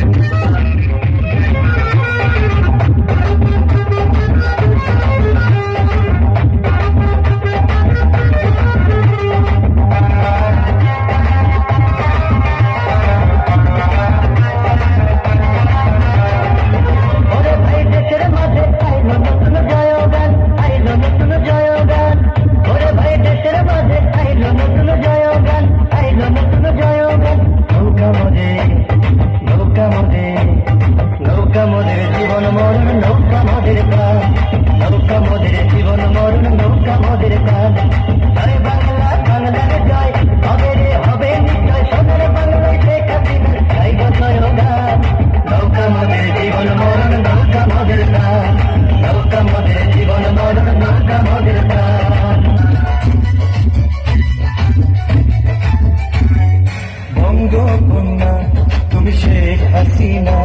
Thank you. জীবন মরণ, নৌকা মজের প্রাণ। নৌকা মজের জীবন মরণ, নৌকা মজের প্রাণ। আরে বাংলা, বাংলার জয়। হবে রে, হবে নিশ্চয়। সোনার বাংলায় শেখ হাসিনার গাইব জয়গান নৌকা মজের জীবন মরণ, নৌকা মজের প্রাণ। নৌকা মজের জীবন মরণ, নৌকা মজের প্রাণ। বঙ্গকন্যা, তুমি শেখ হাসিনা।